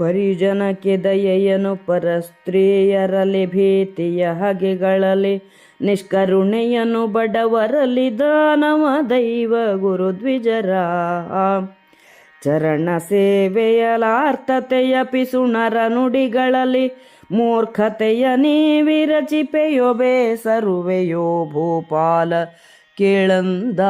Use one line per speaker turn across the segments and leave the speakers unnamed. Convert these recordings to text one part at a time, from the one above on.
ಪರಿಜನಕ್ಕೆ ದಯೆಯನು ಪರಸ್ತ್ರೀಯರಲ್ಲಿ, ಭೀತಿಯ ಹಗೆಗಳಲ್ಲಿ ನಿಷ್ಕರುಣೆಯನು ಬಡವರಲ್ಲಿ ದಾನವ ದೈವ ಗುರುದ್ವಿಜರ. ಚರಣ ಸೇವೆಯಲಾರ್ಥತೆಯ ಪಿಸುಣರ ನುಡಿಗಳಲ್ಲಿ, ಮೂರ್ಖತೆಯ ನೀವಿರಚಿಪೆಯೋ ಬೇಸರುವೆಯೋ ಭೂಪಾಲ ಕೇಳಂದ.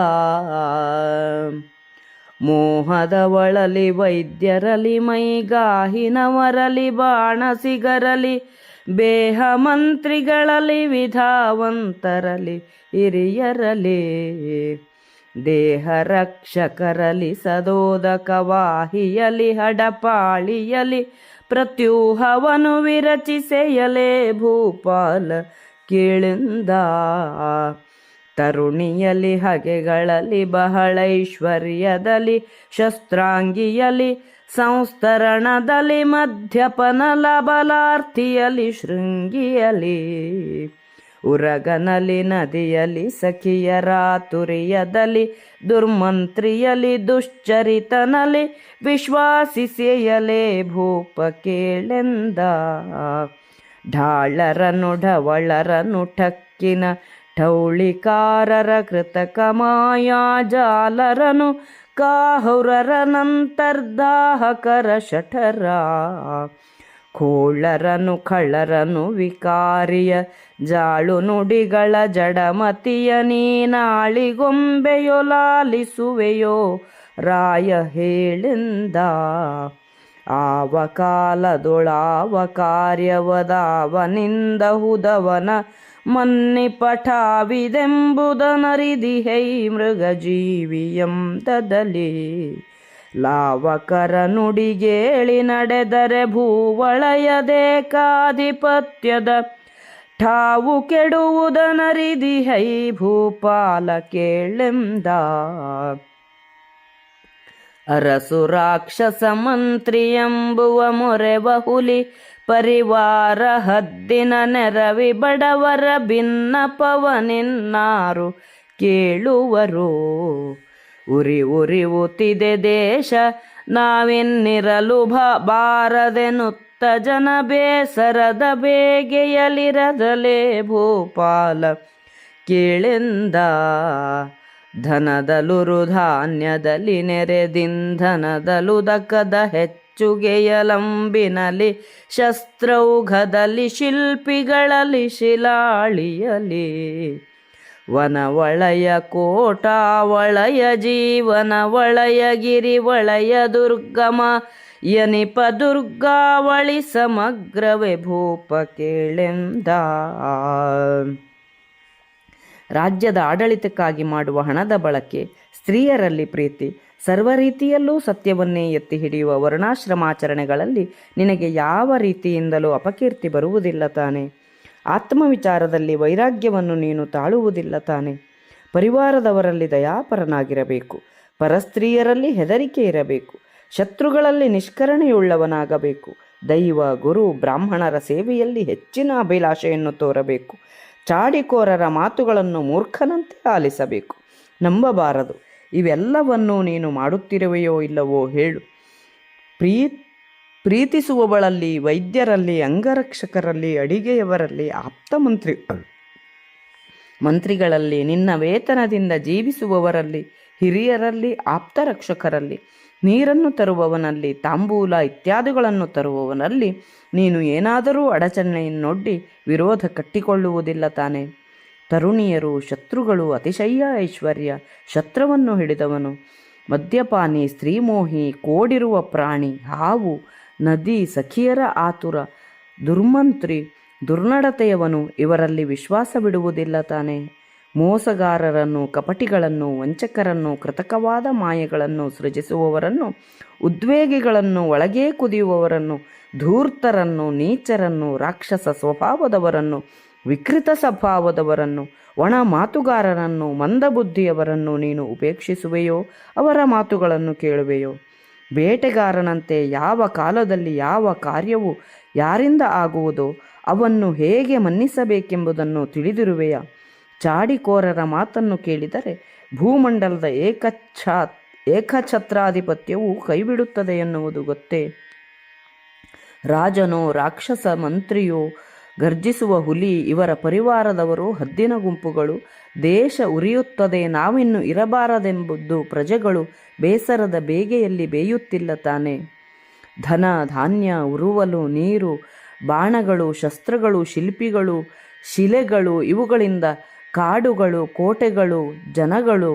ಮೋಹದ ಒಳಲಿ ವೈದ್ಯರಲಿ, ಮೈಗಾಹಿನವರಲಿ, ಬಾಣಸಿಗರಲಿ ಬೇಹ ಮಂತ್ರಿಗಳಲ್ಲಿ ವಿಧಾವಂತರಲಿ, ಹಿರಿಯರಲಿ ದೇಹ ರಕ್ಷಕರಲಿ ಸದೋದಕವಾಹಿಯಲಿ, ಹಡಪಾಳಿಯಲಿ, ಪ್ರತ್ಯೂಹವನು ವಿರಚಿಸೆಯಲೇ ಭೂಪಾಲ ಕೇಳಿಂದ. ತರುಣಿಯಲಿ ಹಗೆಗಳಲ್ಲಿ ಬಹಳ ಐಶ್ವರ್ಯದಲ್ಲಿ ಶಸ್ತ್ರಾಂಗಿಯಲಿ ಸಂಸ್ತರಣದಲ್ಲಿ ಮಧ್ಯಪನ ಲಬಲಾರ್ಥಿಯಲಿ ಶೃಂಗಿಯಲಿ ಉರಗನಲಿ ನದಿಯಲಿ ಸಖಿಯರಾತುರಿಯದಲ್ಲಿ ದುರ್ಮಂತ್ರಿಯಲಿ ದುಶ್ಚರಿತನಲಿ ವಿಶ್ವಾಸಿಸೆಯಲೇ ಭೂಪ ಕೇಳೆಂದ ಢಾಳರನು ಢವಳರನು ಠಕ್ಕಿನ ಠೌಳಿಕಾರರ ಕೃತಕ ಮಾಯಾಜಾಲರನು ಕಾಹುರರ ನಂತರ್ದಾಹಕರ ಶಠರ. ಕೋಳರನು ಖಳರನು ವಿಕಾರಿಯ ಜಾಳು ನುಡಿಗಳ ಜಡಮತಿಯ ನೀನಾಳಿಗೊಂಬೆಯೋ ಲಾಲಿಸುವೆಯೋ ರಾಯ ಹೇಳಿಂದ. ಆವ ಕಾಲದೊಳಾವ ಕಾರ್ಯವದಾವನಿಂದ ಹುದವನ ಮನ್ನಿ ಪಠಾವಿದೆಂಬುದನರಿದಿಹೈ ಮೃಗಜೀವಿಯಂ ತದಲಿ ಲಾವಕರ ನುಡಿಗೇಳಿ ನಡೆದರೆ ಭೂವಳಯದೇಕಾಧಿಪತ್ಯದ ಠಾವು ಕೆಡುವುದನರಿದಿಹೈ ಭೂಪಾಲ ಕೇಳೆಂದ ಅರಸು ರಾಕ್ಷಸ ಮಂತ್ರಿ ಎಂಬುವ ಮೊರೆ ಹುಲಿ ಪರಿವಾರ ಹದ್ದಿನ ನೆರವಿ ಬಡವರ ಭಿನ್ನಪವನಿನ್ನಾರು ಕೇಳುವರು. ಉರಿ ಉರಿ ಉತ್ತಿದೆ ದೇಶ, ನಾವಿನ್ನಿರಲು ಬಾರದೆನುತ್ತ ಜನ ಬೇಸರದ ಬೇಗೆಯಲಿರದಲೇ ಭೂಪಾಲ. ಕೇಳೆಂದ ಧನದಲುರು ಧಾನ್ಯದಲ್ಲಿ ನೆರೆದಿಂಧನದಲು ದಕದ ಹೆಚ್ಚುಗೆಯಲಂಬಿನಲಿ ಶಸ್ತ್ರೌಘದಲ್ಲಿ ಶಿಲ್ಪಿಗಳಲ್ಲಿ ಶಿಲಾಳಿಯಲಿ. ವನವಳಯ ಕೋಟ ವಳಯ ಜೀವನ ವಳಯ ಗಿರಿ ವಳಯ ದುರ್ಗಮ ಯನಿಪ ದುರ್ಗಾವಳಿ ಸಮಗ್ರವೇ ಭೂಪ ಕೇಳೆಂದ. ರಾಜ್ಯದ ಆಡಳಿತಕ್ಕಾಗಿ ಮಾಡುವ ಹಣದ ಬಳಕೆ ಸ್ತ್ರೀಯರಲ್ಲಿ ಪ್ರೀತಿ ಸರ್ವ ರೀತಿಯಲ್ಲೂ ಸತ್ಯವನ್ನೇ ಎತ್ತಿ ಹಿಡಿಯುವ ವರ್ಣಾಶ್ರಮಾಚರಣೆಗಳಲ್ಲಿ ನಿನಗೆ ಯಾವ ರೀತಿಯಿಂದಲೂ ಅಪಕೀರ್ತಿ ಬರುವುದಿಲ್ಲ ತಾನೆ. ಆತ್ಮವಿಚಾರದಲ್ಲಿ ವೈರಾಗ್ಯವನ್ನು ನೀನು ತಾಳುವುದಿಲ್ಲ ತಾನೆ. ಪರಿವಾರದವರಲ್ಲಿ ದಯಾಪರನಾಗಿರಬೇಕು. ಪರಸ್ತ್ರೀಯರಲ್ಲಿ ಹೆದರಿಕೆ ಇರಬೇಕು. ಶತ್ರುಗಳಲ್ಲಿ ನಿಷ್ಕರಣೆಯುಳ್ಳವನಾಗಬೇಕು. ದೈವ, ಗುರು, ಬ್ರಾಹ್ಮಣರ ಸೇವೆಯಲ್ಲಿ ಹೆಚ್ಚಿನ ಅಭಿಲಾಷೆಯನ್ನು ತೋರಬೇಕು. ಚಾಡಿಕೋರರ ಮಾತುಗಳನ್ನು ಮೂರ್ಖನಂತೆ ಆಲಿಸಬೇಕು. ನಂಬಬಾರದು. ಇವೆಲ್ಲವನ್ನೂ ನೀನು ಮಾಡುತ್ತಿರುವೆಯೋ ಇಲ್ಲವೋ ಹೇಳು. ಪ್ರೀ, ಪ್ರೀತಿಸುವವಳಲ್ಲಿ, ವೈದ್ಯರಲ್ಲಿ, ಅಂಗರಕ್ಷಕರಲ್ಲಿ, ಅಡಿಗೆಯವರಲ್ಲಿ ಆಪ್ತ ಮಂತ್ರಿ ಮಂತ್ರಿಗಳಲ್ಲಿ, ನಿನ್ನ ವೇತನದಿಂದ ಜೀವಿಸುವವರಲ್ಲಿ, ಹಿರಿಯರಲ್ಲಿ ಆಪ್ತ ರಕ್ಷಕರಲ್ಲಿ ನೀರನ್ನು ತರುವವನಲ್ಲಿ, ತಾಂಬೂಲ ಇತ್ಯಾದಿಗಳನ್ನು ತರುವವನಲ್ಲಿ ನೀನು ಏನಾದರೂ ಅಡಚಣೆಯನ್ನೊಡ್ಡಿ ವಿರೋಧ ಕಟ್ಟಿಕೊಳ್ಳುವುದಿಲ್ಲ ತಾನೆ. ತರುಣಿಯರು, ಶತ್ರುಗಳು ಅತಿಶಯ ಐಶ್ವರ್ಯ, ಶತ್ರವನ್ನು ಹಿಡಿದವನು. ಮದ್ಯಪಾನಿ, ಸ್ತ್ರೀಮೋಹಿ, ಕೋಡಿರುವ ಪ್ರಾಣಿ, ಹಾವು, ನದಿ, ಸಖಿಯರ ಆತುರ, ದುರ್ಮಂತ್ರಿ, ದುರ್ನಡತೆಯವನು, ಇವರಲ್ಲಿ ವಿಶ್ವಾಸ ಬಿಡುವುದಿಲ್ಲ ತಾನೆ. ಮೋಸಗಾರರನ್ನು, ಕಪಟಿಗಳನ್ನು, ವಂಚಕರನ್ನು, ಕೃತಕವಾದ ಮಾಯೆಗಳನ್ನು ಸೃಜಿಸುವವರನ್ನು, ಉದ್ವೇಗಿಗಳನ್ನು, ಒಳಗೇ ಕುದಿಯುವವರನ್ನು, ಧೂರ್ತರನ್ನು, ನೀಚರನ್ನು, ರಾಕ್ಷಸ ಸ್ವಭಾವದವರನ್ನು ವಿಕೃತ ಸ್ವಭಾವದವರನ್ನು, ಒಣ ಮಾತುಗಾರರನ್ನು ಮಂದಬುದ್ಧಿಯವರನ್ನು ನೀನು ಉಪೇಕ್ಷಿಸುವೆಯೋ, ಅವರ ಮಾತುಗಳನ್ನು ಕೇಳುವೆಯೋ? ಬೇಟೆಗಾರನಂತೆ ಯಾವ ಕಾಲದಲ್ಲಿ ಯಾವ ಕಾರ್ಯವು ಯಾರಿಂದ ಆಗುವುದೋ, ಅವನ್ನು ಹೇಗೆ ಮನ್ನಿಸಬೇಕೆಂಬುದನ್ನು ತಿಳಿದಿರುವೆಯ? ಚಾಡಿಕೋರರ ಮಾತನ್ನು ಕೇಳಿದರೆ ಭೂಮಂಡಲದ ಏಕಚ್ಛಾ, ಏಕಛತ್ರಾಧಿಪತ್ಯವು ಕೈಬಿಡುತ್ತದೆ ಎನ್ನುವುದು ಗೊತ್ತೇ? ರಾಜನೋ, ರಾಕ್ಷಸ ಮಂತ್ರಿಯೋ ಗರ್ಜಿಸುವ ಹುಲಿ ಇವರ ಪರಿವಾರದವರು ಹದ್ದಿನ ಗುಂಪುಗಳು. ದೇಶ ಉರಿಯುತ್ತದೆ, ನಾವಿನ್ನು ಇರಬಾರದೆಂಬುದು ಪ್ರಜೆಗಳು ಬೇಸರದ ಬೇಗೆಯಲ್ಲಿ ಬೇಯುತ್ತಿಲ್ಲ ತಾನೆ. ಧನ, ಧಾನ್ಯ, ಉರುವಲು, ನೀರು, ಬಾಣಗಳು, ಶಸ್ತ್ರಗಳು, ಶಿಲ್ಪಿಗಳು, ಶಿಲೆಗಳು, ಇವುಗಳಿಂದ ಕಾಡುಗಳು, ಕೋಟೆಗಳು, ಜನಗಳು,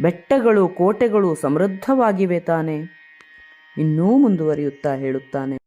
ಬೆಟ್ಟಗಳು, ಕೋಟೆಗಳು ಸಮೃದ್ಧವಾಗಿವೆ ತಾನೆ. ಇನ್ನೂ ಮುಂದುವರಿಯುತ್ತಾ ಹೇಳುತ್ತಾನೆ.